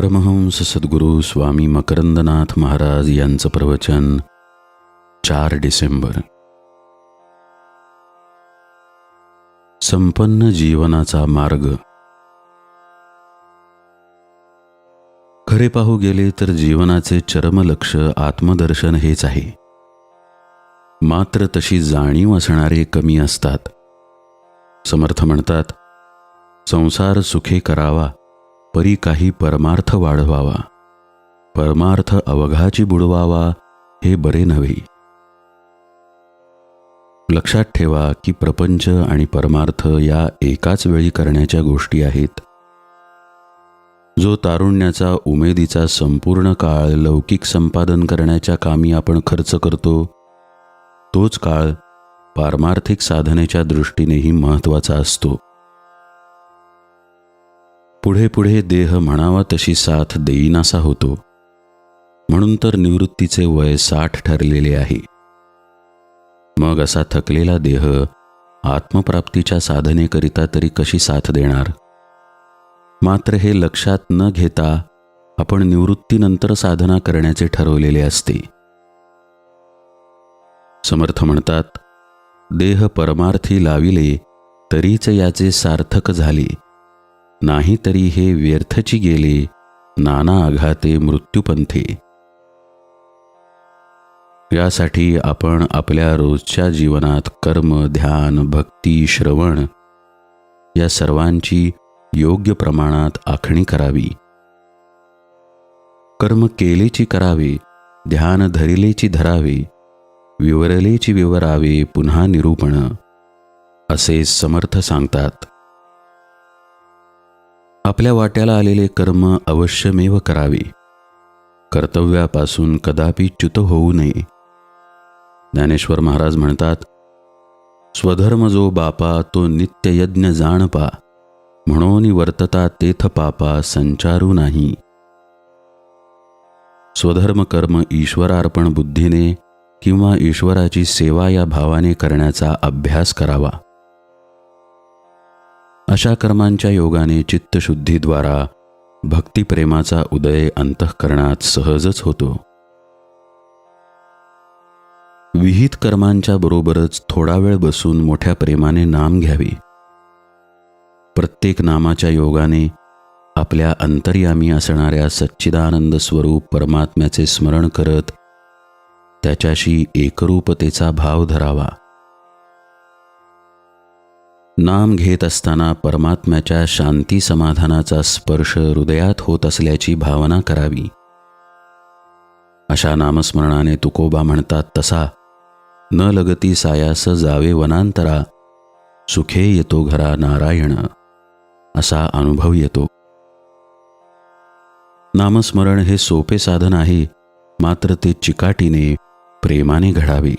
परमहंस सद्गुरू स्वामी मकरंदनाथ महाराज यांचं प्रवचन चार डिसेंबर. संपन्न जीवनाचा मार्ग. खरे पाहू गेले तर जीवनाचे चरमलक्ष आत्मदर्शन हेच आहे. मात्र तशी जाणीव असणारे कमी असतात. समर्थ म्हणतात संसार सुखे करावा. परी काही परमार्थ वाढवावा. परमार्थ अवघाची बुडवावा हे बरे नव्हे. लक्षात ठेवा की प्रपंच आणि परमार्थ या एकाच वेळी करण्याच्या गोष्टी आहेत. जो तारुण्याचा उमेदीचा संपूर्ण काळ लौकिक संपादन करण्याच्या कामी आपण खर्च करतो तोच काळ पारमार्थिक साधनेच्या दृष्टीनेही महत्त्वाचा असतो. पुढे पुढे देह म्हणावा तशी साथ देईनासा होतो. म्हणून तर निवृत्तीचे वय साठ ठरलेले आहे. मग असा थकलेला देह आत्मप्राप्तीच्या साधनेकरिता तरी कशी साथ देणार? मात्र हे लक्षात न घेता आपण निवृत्तीनंतर साधना करण्याचे ठरवलेले असते. समर्थ म्हणतात देह परमार्थी लाविले तरीच याचे सार्थक झाले. नाही तरी हे व्यर्थची गेले नाना आघाते मृत्युपंथे. यासाठी आपण आपल्या रोजच्या जीवनात कर्म ध्यान भक्ती श्रवण या सर्वांची योग्य प्रमाणात आखणी करावी. कर्म केलेची करावे ध्यान धरिलेची धरावे विवरलेची विवरावे पुन्हा निरूपण असे समर्थ सांगतात. आपल्या वाट्याला आलेले कर्म अवश्यमेव करावे. कर्तव्यापासून कदापि च्युत होऊ नये. ज्ञानेश्वर महाराज म्हणतात स्वधर्म जो बापा तो नित्ययज्ञ जाणपा. म्हणून वर्तता तेथ पापा संचारू नाही. स्वधर्म कर्म ईश्वरार्पण बुद्धीने किंवा ईश्वराची सेवा या भावाने करण्याचा अभ्यास करावा. अशा कर्मांच्या योगाने चित्तशुद्धीद्वारा भक्तिप्रेमाचा उदय अंतःकरणात सहजच होतो. विहित कर्मांच्या बरोबरच थोडा वेळ बसून मोठ्या प्रेमाने नाम घ्यावी. प्रत्येक नामाच्या योगाने आपल्या अंतर्यामी असणाऱ्या सच्चिदानंद स्वरूप परमात्म्याचे स्मरण करत त्याच्याशी एकरूपतेचा भाव धरावा. नाम घेत असताना परमात्म्याच्या शांती समाधानाचा स्पर्श हृदयात होत असल्याची भावना करावी. अशा नामस्मरणाने तुकोबा म्हणतात तसा न लगती सायास जावे वनांतरा सुखे येतो घरा नारायण असा अनुभव येतो. नामस्मरण हे सोपे साधन आहे मात्र ते चिकाटीने प्रेमाने घडावे.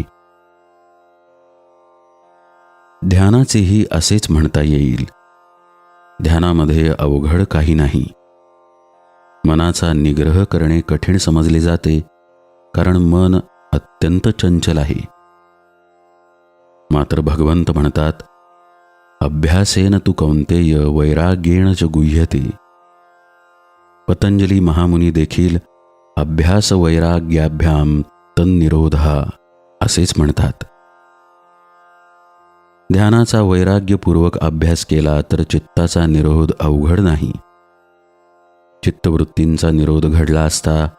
ध्यानाचेही असेच म्हणता येईल. ध्यानामध्ये अवघड काही नाही. मनाचा निग्रह करणे कठीण समजले जाते कारण मन अत्यंत चंचल आहे. मात्र भगवंत म्हणतात अभ्यासेन तू कौंतेय वैराग्येण च गुह्यते. पतंजली महामुनी देखील अभ्यास वैराग्याभ्याम तन्निरोधा असेच म्हणतात. ध्यानाचा वैराग्यपूर्वक अभ्यास केला तर चित्ताचा निरोध अवघड नाही. चित्तवृत्तींचा निरोध घडला असता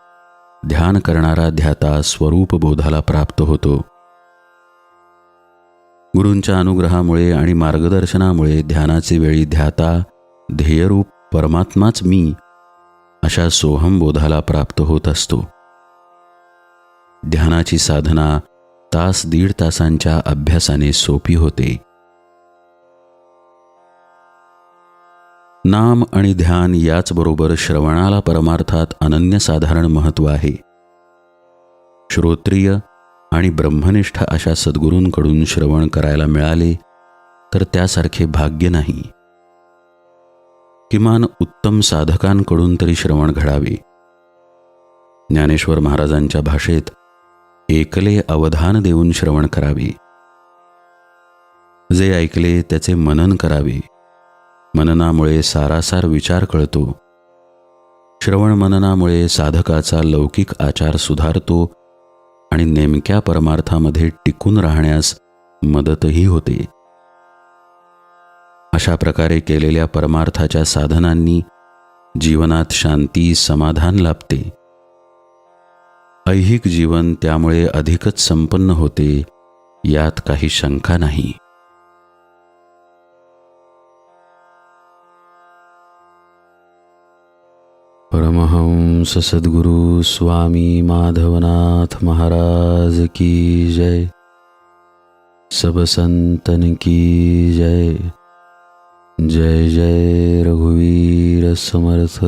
ध्यान करणारा ध्याता स्वरूप बोधाला प्राप्त होतो. गुरूंच्या अनुग्रहामुळे आणि मार्गदर्शनामुळे ध्यानाचे वेळी ध्याता ध्येयरूप परमात्माच मी अशा सोहम बोधाला प्राप्त होत असतो. ध्यानाची साधना तास दीड तासांच्या अभ्यासाने सोपी होते. नाम आणि ध्यान याचबरोबर श्रवणाला परमार्थात अनन्यसाधारण महत्त्व आहे. श्रोत्रिय आणि ब्रह्मनिष्ठ अशा सद्गुरूंकडून श्रवण करायला मिळाले तर त्यासारखे भाग्य नाही. किमान उत्तम साधकांकडून तरी श्रवण घडावे. ज्ञानेश्वर महाराजांच्या भाषेत एकले अवधान देऊन श्रवण करावे. जे ऐकले त्याचे मनन करावे. मननामुळे सारासार विचार कळतो. श्रवण मननामुळे साधकाचा लौकिक आचार सुधारतो आणि नेमक्या परमार्थामध्ये टिकून राहण्यास मदतही होते. अशा प्रकारे केलेल्या परमार्थाच्या साधनांनी जीवनात शांती समाधान लाभते. ऐहिक जीवन त्यामुळे अधिकच संपन्न होते, यात काही शंका नाही. परमहंस सद्गुरु स्वामी माधवनाथ महाराज की जय। सब संतन की जय। जय जय रघुवीर समर्थ।